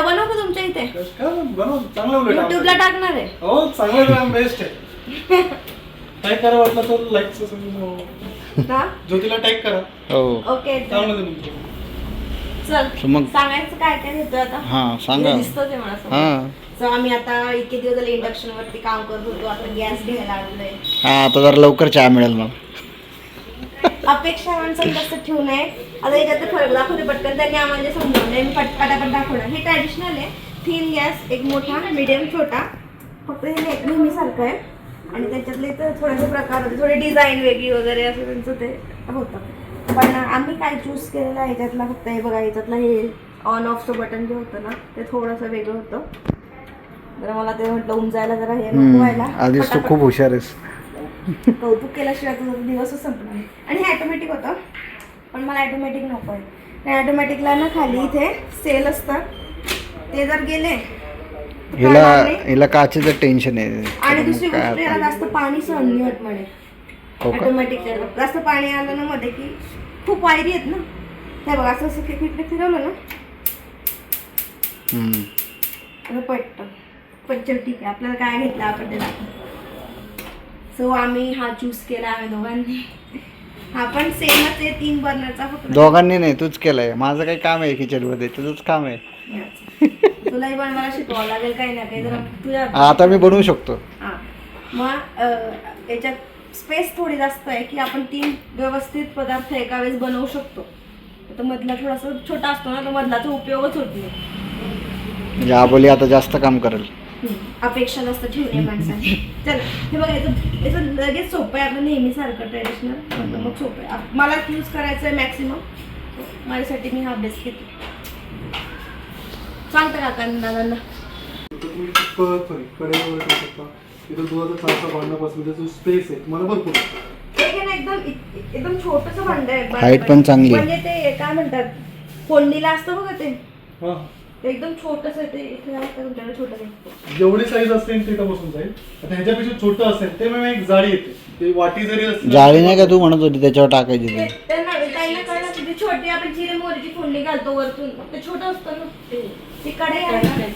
Video बनव का तुमच्या इथे? काय बनव? चांगलं युट्यूबला टाकणार आहे. हो चांगलं बेस्ट आहे. टाईप करा वाटलं तर लाईक हा. ज्योतीला टाईप करा. हो. ओके चांगलं चल मग- सांगायचं काय काय आता? हां सांगा. हे दिसतं ते मला समोर. हां. So, आम्ही आता इतके दिवस झाले इंडक्शन वरती काम करत होतो आता गॅस घ्यायला हां आता जरा लवकर चहा मिळेल मला. अपेक्षा माणसाने जास्त ठेवू नये. आता याच्यात फरक दाखवते पटकन त्यांनी आम्हाला जे समजवलंय मी पट पटापट दाखवणार. हे ट्रॅडिशनल आहे. थिन गॅस एक मोठा मिडियम छोटा. फक्त हे नेहमीसारखं आहे. आणि त्याच्यातले तर थोडेसे प्रकार होते. थोडी डिझाईन वेगळी वगैरे असं त्यांचं ते होतं. पण आम्ही काय चूज केलेलं आहे ह्याच्यातला फक्त हे बघा ह्याच्यातलं हे ऑन ऑफचं बटन जे होतं ना ते थोडंसं वेगळं होतं. जरा मला ते म्हटलं उमजायला जरा हे व्हायला. आधीच खूप हुशार आहेस. कौतुक केल्याशिवाय तुझा दिवसच संपणार नाही. आणि हे ऑटोमॅटिक होतं. पण मला ऑटोमॅटिक नको आहे ऑटोमॅटिकला ना खाली इथे सेल असतात ते जर गेले हिला नाही. हिला काचेचं टेन्शन आहे. आणि दुसरी गोष्ट याला जास्त पाणी सहन नाही होत म्हणे. हो ऑटोमॅटिक जास्त पाणी आलं ना मध्ये की खूप वायरी आहेत ना. हे बघा असं असं इकडे फिरवलं ना. पटतं पण चल ठीक आहे. आपल्याला काय घेतलं आपण ते सो आम्ही हा चूज केला आम्ही दोघांनी. हा पण सेमच आहे तीन बर्नरचा फक्त. दोघांनी नाही तूच केलंय. माझं काही काम आहे किचनमध्ये तुझंच काम आहे. तुलाही पण मला शिकवावं लागेल काही ना काही जरा तुझ्या आता मी बनवू शकतो. हा. मग अं, याच्यात स्पेस थोडी जास्त आहे की आपण तीन व्यवस्थित पदार्थ एका वेळेस बनवू शकतो. तर मधला थोडासा छोटा असतो ना तर मधलाचा उपयोगच होत नाही. म्हणजे आबोली आता जास्त काम करेल. अपेक्षा जास्त ठेवणे माणसाने चल हे बघा याचं याचं लगेच सोपं आहे आपलं नेहमीसारखं ट्रेडिशनल मग सोपं आहे. आप- मला यूज करायचं आहे मॅक्सिमम माझ्यासाठी मी हा बेस्ट घेते. सांगता काकांना दादांना? तिथं दुधाचा चारचा भांडण्यापासून त्याचं स्पेस आहे. भरपूर एकदम एकदम छोटस भांड आहे. पण चांगली आहे. म्हणजे ते काय म्हणतात फोडणीला असतं बघा ते. हा. ते एकदम छोटस आहे ते. इथे असतं तुमच्याकडे? आहे. जेवढी साईज असेल तिथं बसून जाईल. आता ह्याच्यापेक्षा छोटं असेल ते मग एक जाळी येते. ते वाटी जरी असली जाळी नाही का तू म्हणत होती त्याच्यावर टाकायची ती? ते- त्यांना त्यांना कळलं की ती छोटी आपण जिरे मोहरीची फोडणी घालतो वरतून. ते छोटं असतं ना. ते ती कढई आहे ना.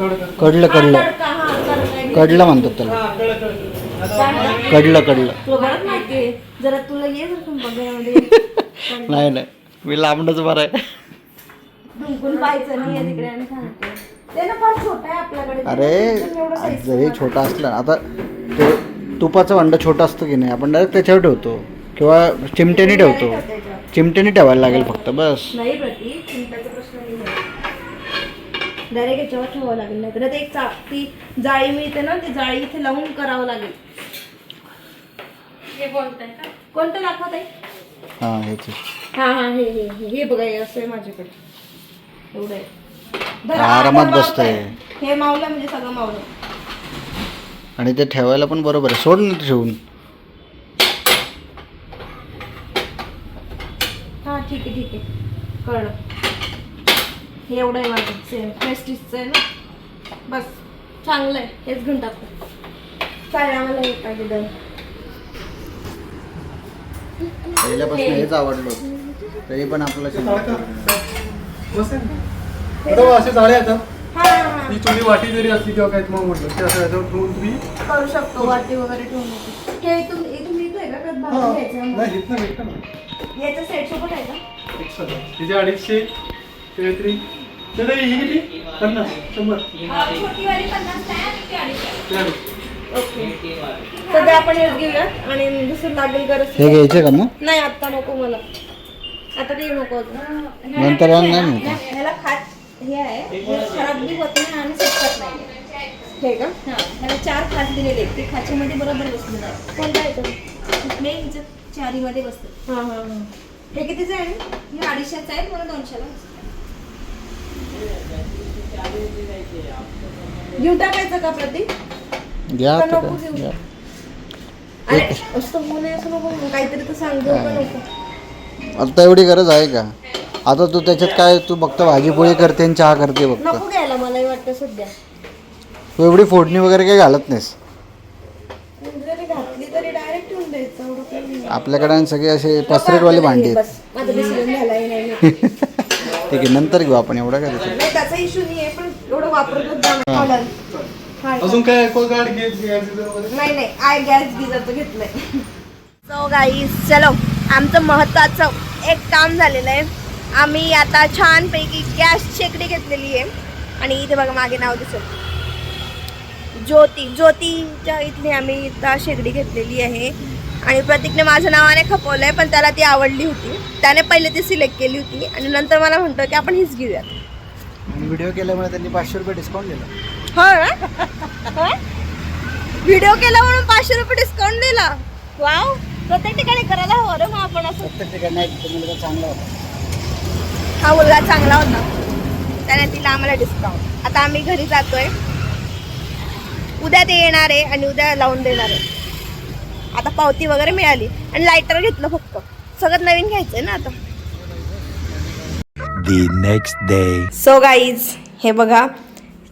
तडका. कडलं हा, कडलं. तडका, हा, तडका. कडलं म्हणतात त्याला. हा, कळलं, कळलं. आता काय म्हणतात? कडलं कडलं. जरा तुला ये जर तुम नाही नाही. मी लांबडच बरं आहे. ढुंकून पाहायचं नाही आहे तिकडे आणि सांगते. ते ना फार छोटं आहे आपल्याकडे. ते अरे एवढं size जरी चं छोटा असला ना, आता ते तुपाचं भांडं छोटं असतं की नाही आपण डायरेक्ट त्याच्यावर ठेवतो. किंवा चिमट्याने ठेवतो. नाही त्याच्यावर. चिमट्याने ठेवायला लागेल फक्त बस. नाही प्रती चिंताचा प्रश्न नाही डायरेक्ट याच्यावर ठेवावं लागेल नाही तर ते एक चा ती जाळी मिळते ना ती जाळी इथे लावून करावं लागेल. कोणतं दाखवत आहे. हां हा हा हे हे हे हे बघा हे असं आहे माझ्याकडे. एवढं आहे. आरामात. बसतंय. हे मावलं म्हणजे सगळं मावलं. आणि ते ठेवायला पण बरोबर आहे. सोड ना ते ठेवून. हा ठीक आहे ठीक आहे. कळलं. हे एवढं आहे माझं. सेम प्रेस्टिजचं आहे ना? बस. चांगलं आहे. हेच घेऊन टाकतो चालेल आम्हाला हे पाहिजे दर पहिल्यापासून हेच आवडलं. तरी पण आपलं आता असे हा. हा, हा ही. छोटी वाटी जरी असली किंवा काय मग म्हटलं ते असं याच्यावर ठेवून तुम्ही करू शकतो वाटी वगैरे ठेवून येते. हे इथून इथून इथं का? हा. भाजून घ्यायचं नाही घेत ना भेटतं ना याच्या सेट सोबत आहे का? तिचे अडीचशे काहीतरी दादा ही किती? पन्नास शंभर. छोटी वाली पन्नास आहे आणि ती अडीचशे. ते अडीच. ओके. सध्या आपण हेच आणि दुसरं लागेल गरज हे घ्यायचं का मग? नाही आत्ता नको मला. आता ते नको. नंतर नाही ह्याला खात हे आहे. हे खराब बी होत नाही आणि सुटत नाही. हे का? हा ह्याला चार खाच दिलेले आहेत. ते खाचेमध्ये बरोबर बसलेलं आहे. कोणता आहे तो? मेन हिचं चारीमध्ये बसतं. हा हा हा. हे कितीचं आहे? हे अडीचशेचं आहे मला दोनशेला घेऊन टाकायचं का प्रतीक घ्या का आता नको काय? घेऊ? घ्या. अरे असं होऊ नये असं नको. काहीतरी तर सांग घेऊ का नको? आता एवढी गरज आहे का? आता तू त्याच्यात काय तू फक्त भाजीपोळी करते आणि चहा करते फक्त? नको घ्यायला मलाही वाटतं सध्या. तू एवढी फोडणी वगैरे काही घालत नाहीस? जरी घातली तरी डायरेक्ट ठेवून द्यायचं एवढं काही नाही. आपल्याकडे आणि सगळे असे पसरेटवाले भांडी आहेत. बस माझं डिसिजन झालाही नाही. ते ठीक आहे नंतर घेऊ आपण एवढं काय त्याच्यात? नाही त्याचा इश्यू नाही आहे पण एवढं वापरतच जा. चालेल. हा. अजून काय नाही नाही आय गॅस गिझरचं घेतलंय सो गाईस चलो आमचं महत्वाचं एक काम झालेलं आहे. आम्ही आता छानपैकी गॅस शेगडी घेतलेली आहे. आणि इथे बघा मागे नाव दिसत. ज्योती ज्योतीच्या इथली आम्ही इथं शेगडी घेतलेली आहे. आणि प्रतीकने माझं नावाने खपवलंय पण त्याला ती आवडली होती. त्याने पहिले ती सिलेक्ट केली होती. आणि नंतर मला म्हणतो की आपण हीच घेऊयात. व्हिडिओ केल्यामुळे त्यांनी पाचशे रुपये डिस्काउंट दिला. हो ना? व्हिडिओ केला म्हणून पाचशे रुपये डिस्काउंट दिला. वाव. प्रत्येक ठिकाणी करायला हवं रे मग आपण असं. प्रत्येक ठिकाणी मुलगा चांगला होता. हा मुलगा चांगला होता. त्याने दिला आम्हाला डिस्काउंट आता आम्ही घरी जातोय. उद्या ते येणार आहे आणि उद्या लावून देणार आहे. आता पावती वगैरे मिळाली आणि लायटर घेतलं फक्त. सगळं नवीन घ्यायचंय ना आता. The next day. So guys हे बघा.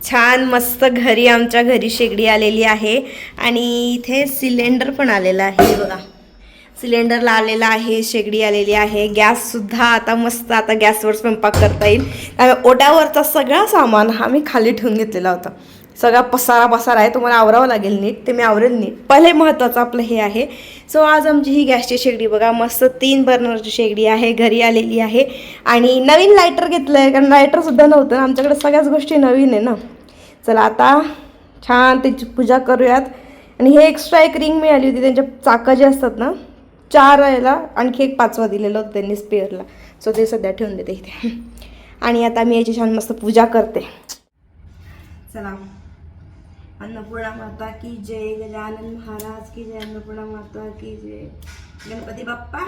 छान मस्त घरी आमच्या घरी शेगडी आलेली आहे. आणि इथे सिलेंडर पण आलेला आहे. हे बघा. सिलेंडरला आलेला आहे शेगडी आलेली आहे. गॅससुद्धा आता मस्त आता गॅसवर स्वयंपाक करता येईल. त्यामुळे ओट्यावरचा सगळा सामान हा मी खाली ठेवून घेतलेला होता. सगळा पसारा पसारा आहे तुम्हाला आवरावं लागेल नीट ते मी आवरेल नीट. पहिले महत्त्वाचं आपलं हे आहे. सो आज आमची ही गॅसची शेगडी बघा मस्त तीन बर्नरची शेगडी आहे घरी आलेली आहे. आणि नवीन लायटर घेतलं आहे कारण लायटरसुद्धा नव्हतं. आमच्याकडे सगळ्याच गोष्टी नवीन आहे ना. चला आता छान त्याची पूजा करूयात. आणि हे एक्स्ट्रा एक रिंग मिळाली होती त्यांच्या चाकं जे असतात ना चार याला आणखी एक पाचवा दिलेलं होतं त्यांनी स्पेअरला सो ते सध्या ठेवून देते इथे. आणि आता मी याची छान मस्त पूजा करते. चला. अन्नपूर्णा माता की जय गजानन महाराज की जय अन्नपूर्णा माता की जय. गणपती बाप्पा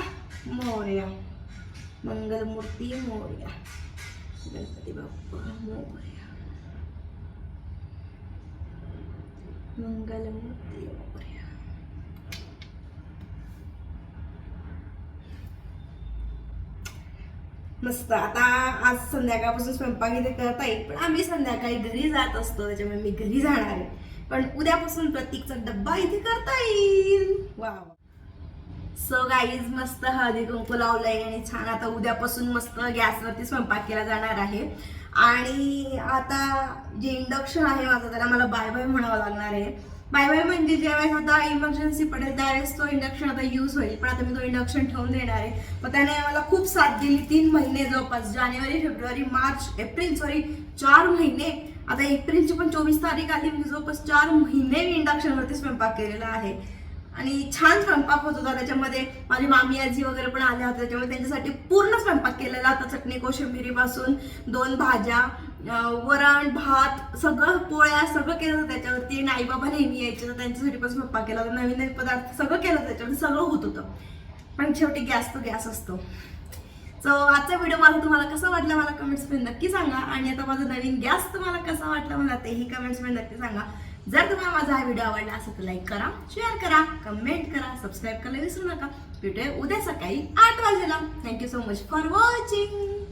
मोर्या. मंगलमूर्ती मोर्या. गणपती बाप्पा मोर्या. मंगलमूर्ती मोर्या. मस्त. आता आज संध्याकाळपासून स्वयंपाक इथे करता येईल पण आम्ही संध्याकाळी घरी जात असतो त्याच्यामुळे मी घरी जाणार आहे. पण उद्यापासून प्रतीकचा डब्बा इथे करता येईल. वा सो गाईज मस्त हळदी कुंकू लावलंय आणि छान आता उद्यापासून मस्त गॅसवरती स्वयंपाक केला जाणार आहे. आणि आता जे इंडक्शन आहे माझं त्याला मला बाय बाय म्हणावं लागणार आहे. बाय बाय म्हणजे ज्यावेळेस आता इमर्जन्सी पडेल त्यावेळेस तो इंडक्शन आता यूज होईल. पण आता मी तो इंडक्शन ठेवून देणार आहे. मग त्याने मला खूप साथ दिली तीन महिने जवळपास. जानेवारी फेब्रुवारी मार्च एप्रिल सॉरी चार महिने. आता एप्रिलची पण चोवीस तारीख आली. म्हणजे जवळपास चार महिने मी इंडक्शनवरती स्वयंपाक केलेला आहे. आणि छान स्वयंपाक होत होता. त्याच्यामध्ये माझी मामी आजी वगैरे पण आल्या होत्या. त्याच्यामुळे त्यांच्यासाठी पूर्ण स्वयंपाक केलेला आता चटणी कोशिंबिरीपासून दोन भाज्या वरण भात सगळं पोळ्या सगळं केलं होतं त्याच्यावरती. आणि आईबाबा नेहमी यायचे तर त्यांच्यासाठी पण स्वयंपाक केला होता. नवीन नवीन पदार्थ सगळं केलं होतं सगळं होत होतं. पण शेवटी गॅस तो गॅस असतो. सो आजचा व्हिडिओ मला तुम्हाला कसा वाटला मला कमेंट्समध्ये नक्की सांगा. आणि आता माझा नवीन गॅस तुम्हाला कसा वाटला मला तेही कमेंट्समध्ये नक्की सांगा. जर तुम्हाला माझा हा व्हिडिओ आवडला असेल तर लाईक करा शेअर करा कमेंट करा सबस्क्राईब करायला विसरू नका. व्हिडिओ उद्या सकाळी आठ वाजेला. Thank you so much for watching